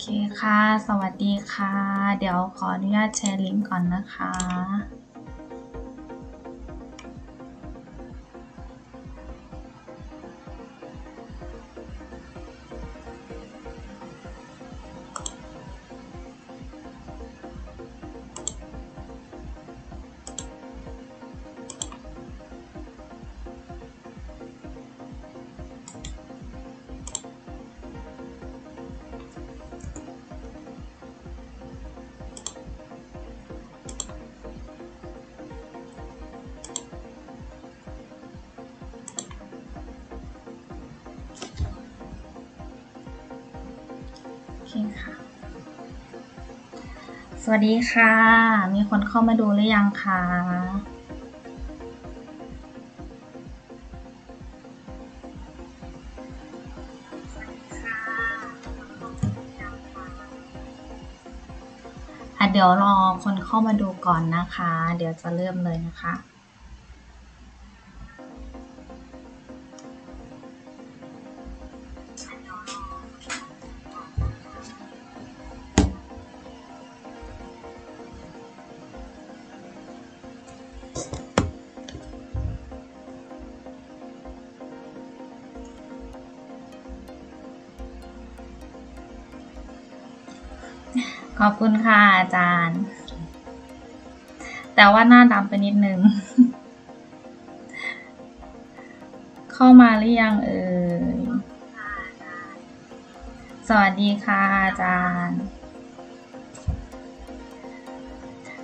เคค่ะ สวัสดีค่ะ เดี๋ยวขออนุญาตแชร์ลิงก์ก่อนนะคะ สวัสดีค่ะ มีคนเข้ามาดูหรือยังคะอะเดี๋ยวรอคนเข้ามาดูก่อนนะคะ เดี๋ยวจะเริ่มเลยนะคะ ขอบคุณค่ะอาจารย์ แต่ว่าหน้าดำไปนิดนึง เข้ามาหรือยังเอ่ย สวัสดีค่ะอาจารย์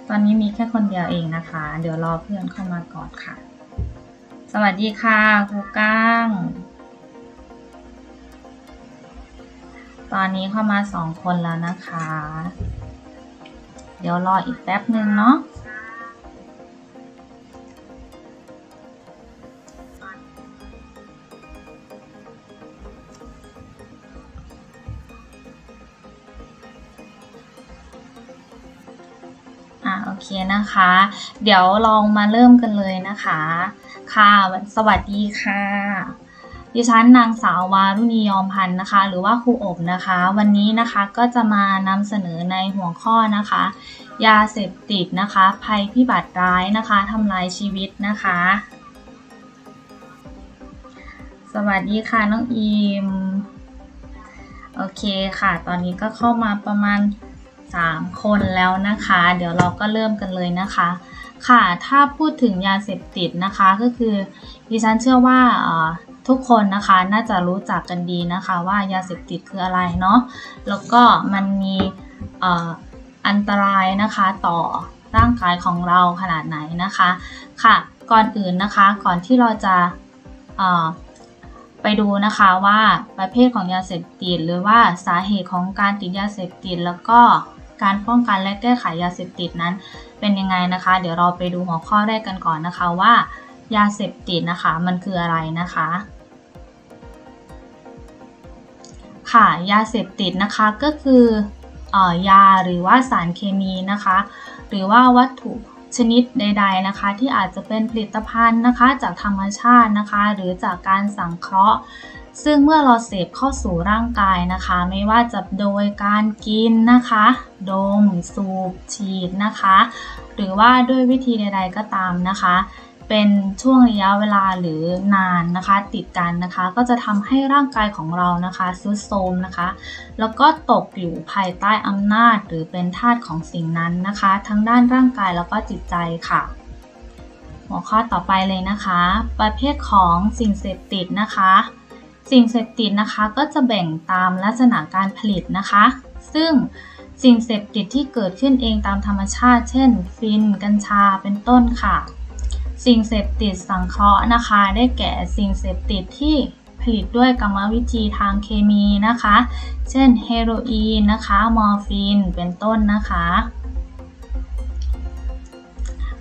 ตอนนี้มีแค่คนเดียวเองนะคะ เดี๋ยวรอเพื่อนเข้ามาก่อนค่ะ สวัสดีค่ะครูก้าง ตอนนี้เข้ามาสองคนแล้วนะคะ เดี๋ยวรออีกแป๊บหนึ่งเนาะอะโอเคนะคะ เดี๋ยวลองมาเริ่มกันเลยนะคะ ค่ะ สวัสดีค่ะ ดิฉันนางสาววารุณียอมพันธ์นะคะ หรือว่าครูอบนะคะ วันนี้นะคะก็จะมานำเสนอในหัวข้อนะคะ ยาเสพติดนะคะ ภัยพิบัติร้ายนะคะทำลายชีวิตนะคะ สวัสดีค่ะน้องอีมโอเคค่ะ ตอนนี้ก็เข้ามาประมาณ 3 คนแล้วนะคะ เดี๋ยวเราก็เริ่มกันเลยนะคะค่ะถ้าพูดถึงยาเสพติดนะคะก็คือดิฉันเชื่อว่า ทุกคนนะคะน่าจะรู้จักกันดีนะคะว่ายาเสพติดคืออะไรเนาะแล้วก็มันมีอันตรายนะคะต่อร่างกายของเราขนาดไหนนะคะค่ะ ก่อนอื่นนะคะก่อนที่เราจะไปดูนะคะว่าประเภทของยาเสพติดหรือว่าสาเหตุของการติดยาเสพติดแล้วก็การป้องกันและแก้ไขยาเสพติดนั้นเป็นยังไงนะคะ เดี๋ยวเราไปดูหัวข้อแรกกันก่อนนะคะว่า ยาเสพติดนะคะ มันคืออะไรนะคะ ค่ะ ยาเสพติดนะคะก็คือออยาหรือว่าสารเคมีนะคะ หรือว่าวัตถุชนิดใด ๆนะคะ ที่อาจจะเป็นผลิตภัณฑ์นะคะ จากธรรมชาตินะคะ หรือจากการสังเคราะห์ ซึ่งเมื่อเราเสพเข้าสู่ร่างกายนะคะ ไม่ว่าจะโดยการกินนะคะ ดม สูบ ฉีดนะคะ หรือว่าด้วยวิธีใด ๆ ก็ตามนะคะ เป็นช่วงระยะเวลาหรือนานนะคะ ติดกันนะคะ ก็จะทำให้ร่างกายของเรานะคะทรุดโทรมนะคะ แล้วก็ตกอยู่ภายใต้อำนาจหรือเป็นทาสของสิ่งนั้นนะคะ ทั้งด้านร่างกายแล้วก็จิตใจค่ะ หัวข้อต่อไปเลยนะคะ ประเภทของสิ่งเสพติดนะคะ สิ่งเสพติดนะคะก็จะแบ่งตามลักษณะการผลิตนะคะ ซึ่งสิ่งเสพติดที่เกิดขึ้นเองตามธรรมชาติ เช่น ฟิน กัญชา เป็นต้นค่ะ สิ่งเสพติดสังเคราะห์นะคะ ได้แก่สิ่งเสพติดที่ผลิตด้วยกรรมวิธีทางเคมีนะคะ เช่นเฮโรอีนนะคะ มอร์ฟีน เป็นต้นนะคะ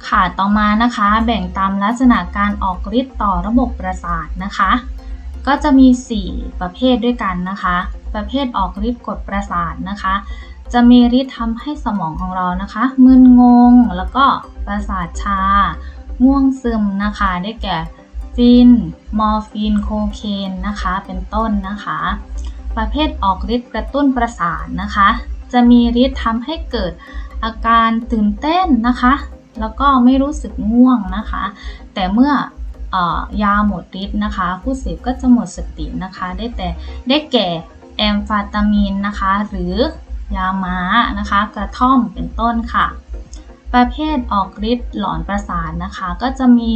ค่ะต่อมานะคะ แบ่งตามลักษณะการออกฤทธิ์ต่อระบบประสาทนะคะ ก็จะมี 4 ประเภทด้วยกันนะคะ ประเภทออกฤทธิ์กดประสาทนะคะ จะมีฤทธิ์ทำให้สมองของเรานะคะ มึนงง แล้วก็ประสาทชา ง่วงซึมนะคะ ได้แก่ฟิน มอร์ฟีน โคเคนนะคะ เป็นต้นนะคะ ประเภทออกฤทธิ์กระตุ้นประสาทนะคะ จะมีฤทธิ์ทำให้เกิดอาการตื่นเต้นนะคะ แล้วก็ไม่รู้สึกง่วงนะคะ แต่เมื่อยาหมดฤทธิ์นะคะ ผู้เสพก็จะหมดสตินะคะ ได้แต่ได้แก่แอมฟาตามีนนะคะ หรือยาม้านะคะ กระท่อมเป็นต้นค่ะ ประเภทออกฤทธิ์หลอนประสาทนะคะ ก็จะมี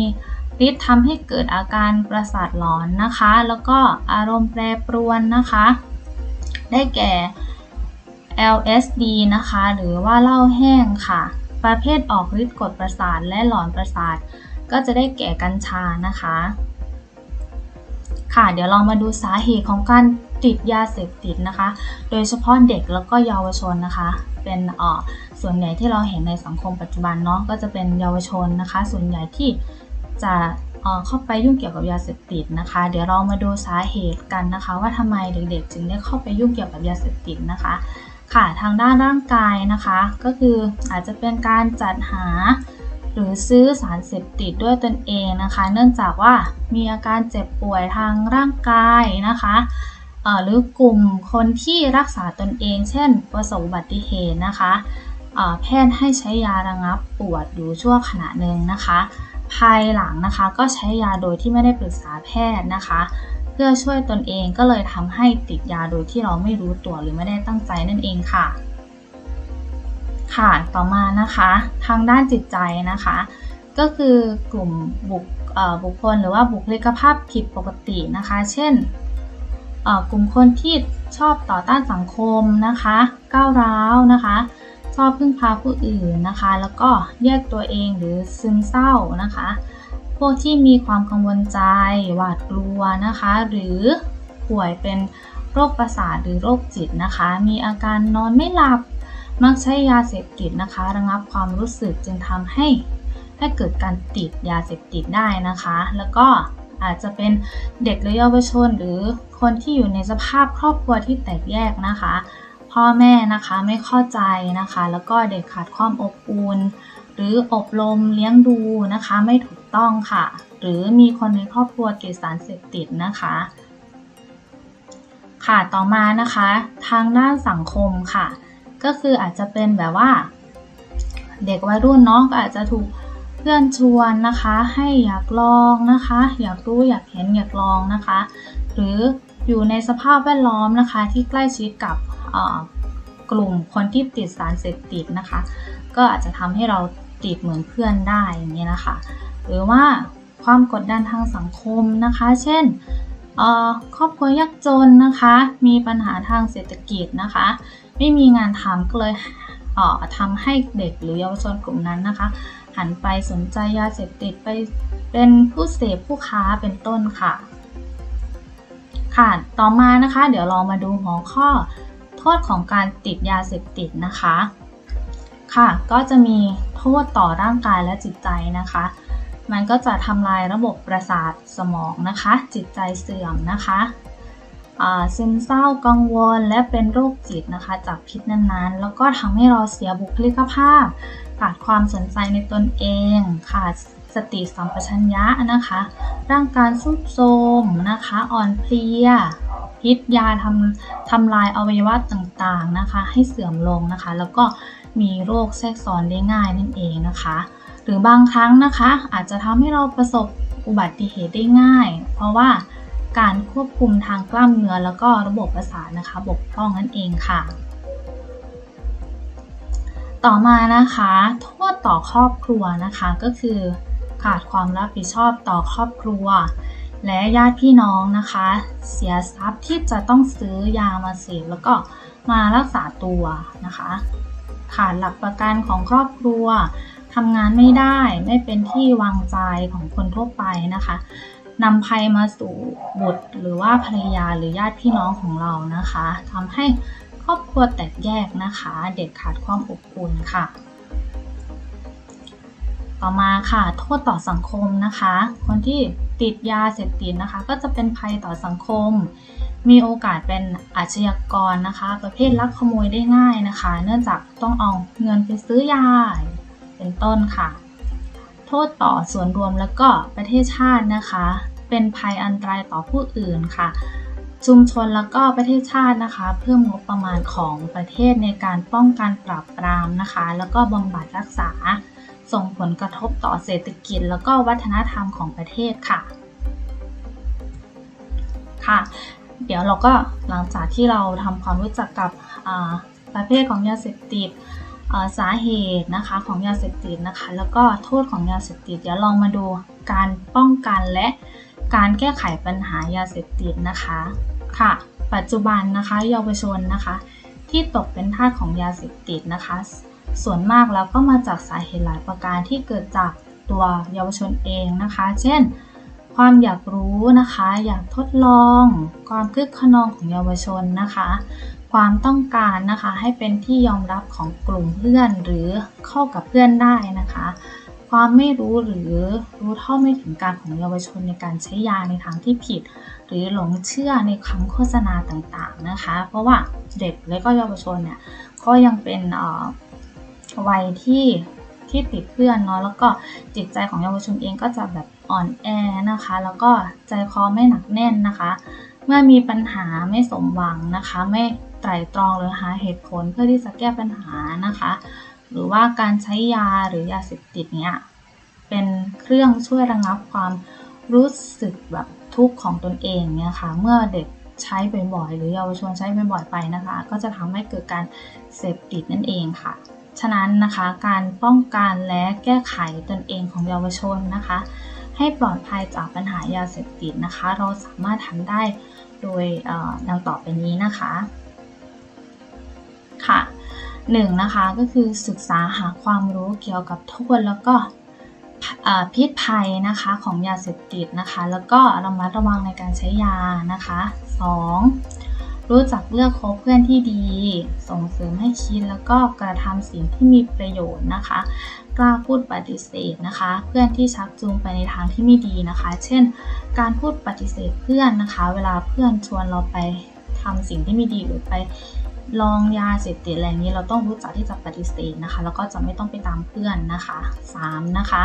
ฤทธิ์ทำให้เกิดอาการประสาทหลอนนะคะ แล้วก็อารมณ์แปรปรวนนะคะ ได้แก่ LSD นะคะ หรือว่าเหล้าแห้งค่ะ ประเภทออกฤทธิ์กดประสาทและหลอนประสาท ก็จะได้แก่กัญชานะคะ ค่ะ เดี๋ยวลองมาดูสาเหตุของการ ติดยาเสพติดนะคะ โดยเฉพาะเด็กแล้วก็เยาวชนนะคะ เป็นอ่อส่วนใหญ่ที่เราเห็นในสังคมปัจจุบันเนาะก็จะเป็นเยาวชนนะคะ ส่วนใหญ่ที่จะเข้าไปยุ่งเกี่ยวกับยาเสพติดนะคะ เดี๋ยวเรามาดูสาเหตุกันนะคะ ว่าทำไมเด็กๆ จึงได้เข้าไปยุ่งเกี่ยวกับยาเสพติดนะคะ ค่ะทางด้านร่างกายนะคะ ก็คืออาจจะเป็นการจัดหาหรือซื้อสารเสพติดด้วยตนเองนะคะ เนื่องจากว่ามีอาการเจ็บป่วยทางร่างกายนะคะ หรือกลุ่มคนที่รักษาตนเอง เช่น ประสบอุบัติเหตุนะคะแพทย์ให้ใช้ยาระงับปวดอยู่ชั่วขณะหนึ่งนะคะ ภายหลังนะคะก็ใช้ยาโดยที่ไม่ได้ปรึกษาแพทย์นะคะ เพื่อช่วยตนเองก็เลยทำให้ติดยาโดยที่เราไม่รู้ตัวหรือไม่ได้ตั้งใจนั่นเองค่ะ ค่ะต่อมานะคะ ทางด้านจิตใจนะคะ ก็คือกลุ่มบุคบุคคลหรือว่าบุคลิกภาพผิดปกตินะคะ เช่น กลุ่มคนที่ชอบต่อต้านสังคมนะคะก้าวร้าวนะคะ ชอบพึ่งพาผู้อื่นนะคะ แล้วก็แยกตัวเองหรือซึมเศร้านะคะ พวกที่มีความกังวลใจหวาดกลัวนะคะ หรือป่วยเป็นโรคประสาทหรือโรคจิตนะคะ มีอาการนอนไม่หลับมักใช้ยาเสพติดนะคะ ระงับความรู้สึกจึงทำให้ให้เกิดการติดยาเสพติดได้นะคะ แล้วก็ อาจจะเป็นเด็กหรือเยาวชน หรือคนที่อยู่ในสภาพครอบครัวที่แตกแยกนะคะ พ่อแม่นะคะไม่เข้าใจนะคะ แล้วก็เด็กขาดความอบอุ่นหรืออบรมเลี้ยงดูนะคะไม่ถูกต้องค่ะ หรือมีคนในครอบครัวติดสารเสพติดนะคะ ค่ะต่อมานะคะ ทางด้านสังคมค่ะ ก็คืออาจจะเป็นแบบว่า เด็กวัยรุ่นน้องก็อาจจะถูก พื่อนชวนนะคะ ให้อยากลองนะคะ อยากรู้อยากเห็นอยากลองนะคะ หรืออยู่ในสภาพแวดล้อมนะคะ ที่ใกล้ชิดกับกลุ่มคนที่ติดสารเสพติดนะคะ ก็อาจจะทำให้เราติดเหมือนเพื่อนได้อย่างนี้นะคะ หรือว่าความกดดันทางสังคมนะคะ เช่นครอบครัวยากจนนะคะ มีปัญหาทางเศรษฐกิจนะคะ ไม่มีงานทำก็เลยทำให้เด็กหรือเยาวชนกลุ่มนั้นนะคะ หันไปสนใจยาเสพติดไปเป็นผู้เสพผู้ค้าเป็นต้นค่ะ ค่ะ ต่อมานะคะ เดี๋ยวเรามาดูหัวข้อโทษของการติดยาเสพติดนะคะ ค่ะ ก็จะมีโทษต่อร่างกายและจิตใจนะคะ มันก็จะทำลายระบบประสาทสมองนะคะ จิตใจเสื่อมนะคะซึมเศร้ากังวลและเป็นโรคจิตนะคะ จากพิษนั้นๆ แล้วก็ทำให้เราเสียบุคลิกภาพ ขาดความสนใจในตนเอง ขาดสติสัมปชัญญะนะคะ ร่างกายสุดโทมนะคะ อ่อนเพลีย พิษยาทำทำลายอวัยวะต่างๆนะคะ ให้เสื่อมลงนะคะ แล้วก็มีโรคแทรกซ้อนได้ง่ายนั่นเองนะคะ หรือบางครั้งนะคะ อาจจะทำให้เราประสบอุบัติเหตุได้ง่าย เพราะว่าการควบคุมทางกล้ามเนื้อแล้วก็ระบบประสาทนะคะ บกพร่องนั่นเองค่ะ ต่อมานะคะโทษต่อครอบครัวนะคะก็คือขาดความรับผิดชอบต่อครอบครัว และญาติพี่น้องนะคะ เสียทรัพย์ที่จะต้องซื้อยามาเสพแล้วก็มารักษาตัวนะคะ ขาดหลักประกันของครอบครัวทำงานไม่ได้ไม่เป็นที่วางใจของคนทั่วไปนะคะนำภัยมาสู่บุตรหรือว่าภรรยาหรือญาติพี่น้องของเรานะคะทำให้ ครอบครัวแตกแยกนะคะ เด็กขาดความอบอุ่นค่ะ ต่อมาค่ะ โทษต่อสังคมนะคะ คนที่ติดยาเสพติดนะคะ ก็จะเป็นภัยต่อสังคม มีโอกาสเป็นอาชญากรนะคะ ประเภทลักขโมยได้ง่ายนะคะ เนื่องจากต้องเอาเงินไปซื้อยาเป็นต้นค่ะ โทษต่อส่วนรวมแล้วก็ประเทศชาตินะคะ เป็นภัยอันตรายต่อผู้อื่นค่ะ ชุมชนแล้วก็ประเทศชาตินะคะ เพิ่มงบประมาณของประเทศในการป้องกันปราบปรามนะคะ แล้วก็บำบัดรักษา ส่งผลกระทบต่อเศรษฐกิจ แล้วก็วัฒนธรรมของประเทศค่ะค่ะ เดี๋ยวเราก็หลังจากที่เราทำความรู้จักกับประเภทของยาเสพติดสาเหตุนะคะของยาเสพติดนะคะ แล้วก็โทษของยาเสพติดเดี๋ยวลองมาดูการป้องกันและ การแก้ไขปัญหายาเสพติดนะคะค่ะ ปัจจุบันนะคะเยาวชนนะคะ ที่ตกเป็นทาสของยาเสพติดนะคะ ส่วนมากแล้วก็มาจากสาเหตุหลายประการที่เกิดจากตัวเยาวชนเองนะคะ เช่น ความอยากรู้นะคะ อยากทดลอง ความคึกขนองของเยาวชนนะคะ ความต้องการนะคะให้เป็นที่ยอมรับของกลุ่มเพื่อนหรือเข้ากับเพื่อนได้นะคะ ความไม่รู้หรือรู้เท่าไม่ถึงการของเยาวชนในการใช้ยาในทางที่ผิด หรือหลงเชื่อในคำโฆษณาต่างๆนะคะ เพราะว่าเด็กและก็เยาวชนเนี่ยก็ยังเป็นวัยที่ที่ติดเพื่อนเนาะแล้วก็จิตใจของเยาวชนเองก็จะแบบอ่อนแอนะคะ แล้วก็ใจคอไม่หนักแน่นนะคะ เมื่อมีปัญหาไม่สมหวังนะคะ ไม่ไตรตรองหรือหาเหตุผลเพื่อที่จะแก้ปัญหานะคะ หรือว่าการใช้ยาหรือยาเสพติดเนี้ยเป็นเครื่องช่วยระงับความรู้สึกแบบทุกข์ของตนเองเนี่ยค่ะ เมื่อเด็กใช้บ่อยๆหรือเยาวชนใช้บ่อยๆไปนะคะ ก็จะทำให้เกิดการเสพติดนั่นเองค่ะ ฉะนั้นนะคะการป้องกันและแก้ไขตนเองของเยาวชนนะคะ ให้ปลอดภัยจากปัญหายาเสพติดนะคะ เราสามารถทำได้โดยดังต่อไปนี้นะคะค่ะ หนึ่งนะคะก็คือศึกษาหาความรู้เกี่ยวกับโทษแล้วก็พิษภัยนะคะของยาเสพติดนะคะ แล้วก็ระมัดระวังในการใช้ยานะคะ 2. รู้จักเลือกคบเพื่อนที่ดี ส่งเสริมให้คิดแล้วก็กระทำสิ่งที่มีประโยชน์นะคะ กล้าพูดปฏิเสธนะคะ เพื่อนที่ชักจูงไปในทางที่ไม่ดีนะคะ เช่น การพูดปฏิเสธเพื่อนนะคะ เวลาเพื่อนชวนเราไปทำสิ่งที่ไม่ดีหรือไป ลองยาเสพติดอะไรนี้เราต้องรู้จักที่จะปฏิเสธนะคะ แล้วก็จะไม่ต้องไปตามเพื่อนนะคะ 3. นะคะ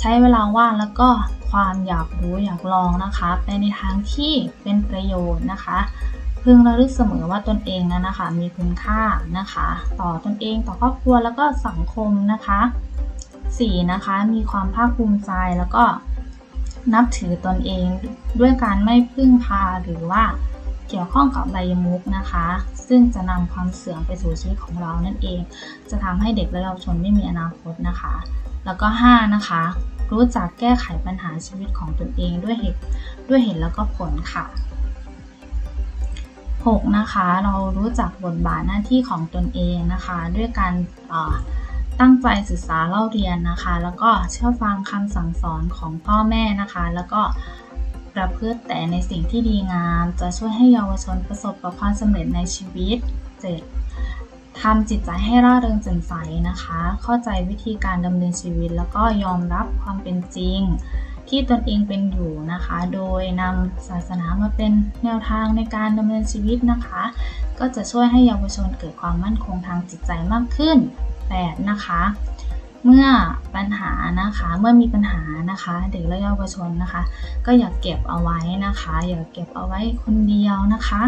ใช้เวลาว่างแล้วก็ความอยากรู้อยากลองนะคะไปในทางที่เป็นประโยชน์นะคะพึงระลึกเสมอว่าตนเองนั้นนะคะ มีคุณค่านะคะ ต่อตนเองต่อครอบครัวแล้วก็สังคมนะคะ 4. นะคะมีความภาคภูมิใจแล้วก็นับถือตนเองด้วยการไม่พึ่งพาหรือว่าเกี่ยวข้องกับใบยมุกนะคะ ซึ่งจะนำความเสื่อมไปสู่ชีวิตของเรานั่นเอง จะทำให้เด็กและเยาวชนไม่มีอนาคตนะคะ แล้วก็ 5 นะคะ รู้จักแก้ไขปัญหาชีวิตของตนเองด้วยเหตุด้วยเหตุแล้วก็ผลค่ะ 6. นะคะเรารู้จักบทบาทหน้าที่ของตนเองนะคะ ด้วยการตั้งใจศึกษาเล่าเรียนนะคะ แล้วก็เชื่อฟังคำสั่งสอนของพ่อแม่นะคะ แล้วก็ ประพฤติแต่ในสิ่งที่ดีงาม จะช่วยให้เยาวชนประสบกับความสำเร็จในชีวิต 7. ทำจิตใจให้ร่าเริงแจ่มใสนะคะ เข้าใจวิธีการดำเนินชีวิต แล้วก็ยอมรับความเป็นจริง ที่ตนเองเป็นอยู่นะคะ โดยนำศาสนามาเป็นแนวทางในการดำเนินชีวิตนะคะ ก็จะช่วยให้เยาวชนเกิดความมั่นคงทางจิตใจมากขึ้น 8. นะคะ เมื่อปัญหานะคะเมื่อมีปัญหานะคะ เด็กและเยาวชนนะคะ ก็อย่าเก็บเอาไว้นะคะ อย่าเก็บเอาไว้คนเดียวนะคะ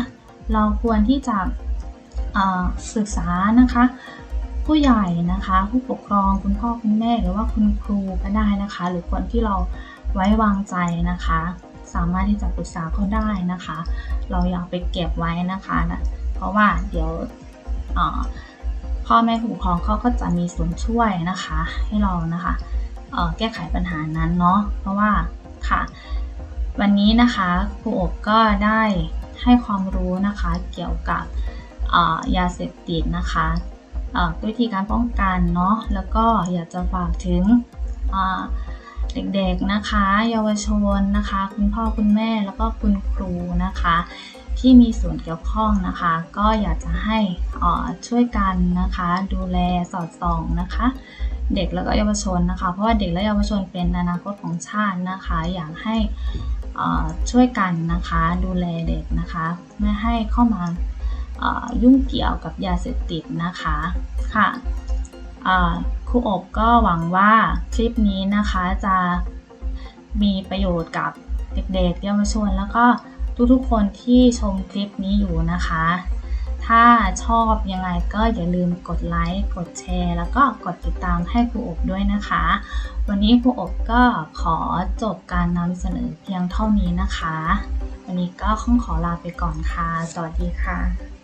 เราควรที่จะศึกษานะคะผู้ใหญ่นะคะ ผู้ปกครองคุณพ่อคุณแม่หรือว่าคุณครูก็ได้นะคะ หรือคนที่เราไว้วางใจนะคะ สามารถที่จะปรึกษาเขาได้นะคะ เราอยากไปเก็บไว้นะคะนะเพราะว่าเดี๋ยว พ่อแม่ผู้ปกครองเขาก็จะมีส่วนช่วยนะคะ ให้เรานะคะแก้ไขปัญหานั้นเนาะเพราะว่าค่ะ วันนี้นะคะครูอบก็ได้ให้ความรู้นะคะเกี่ยวกับยาเสพติดนะคะวิธีการป้องกันเนาะแล้วก็อยากจะฝากถึงเด็กๆนะคะ เยาวชนนะคะ คุณพ่อคุณแม่แล้วก็คุณครูนะคะ ที่มีส่วนเกี่ยวข้องนะคะ ก็อยากจะให้ช่วยกันนะคะ ดูแลสอดส่องนะคะ เด็กและก็เยาวชนนะคะ เพราะว่าเด็กและเยาวชนเป็นอนาคตของชาตินะคะ อยากให้ช่วยกันนะคะดูแลเด็กนะคะ ไม่ให้เข้ามายุ่งเกี่ยวกับยาเสพติดนะคะค่ะครูอบก็หวังว่าคลิปนี้นะคะจะมีประโยชน์กับเด็กๆเยาวชนแล้วก็ ทุกๆคนที่ชมคลิปนี้อยู่นะคะ ถ้าชอบยังไงก็อย่าลืมกดไลค์ กดแชร์ แล้วก็กดติดตามให้ครูอบด้วยนะคะ วันนี้ครูอบก็ขอจบการนำเสนอเพียงเท่านี้นะคะ วันนี้ก็ข้องขอลาไปก่อนค่ะ สวัสดีค่ะ